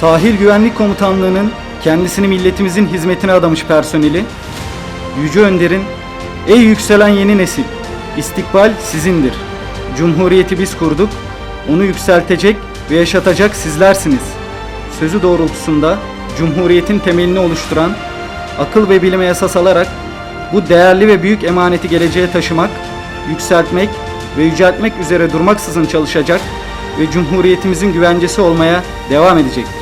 Sahil Güvenlik Komutanlığı'nın kendisini milletimizin hizmetine adamış personeli, Yüce Önder'in Ey yükselen yeni nesil, istikbal sizindir. Cumhuriyeti biz kurduk, onu yükseltecek ve yaşatacak sizlersiniz. Sözü doğrultusunda Cumhuriyetin temelini oluşturan, akıl ve bilime esas alarak bu değerli ve büyük emaneti geleceğe taşımak, yükseltmek ve yüceltmek üzere durmaksızın çalışacak ve Cumhuriyetimizin güvencesi olmaya devam edecektir.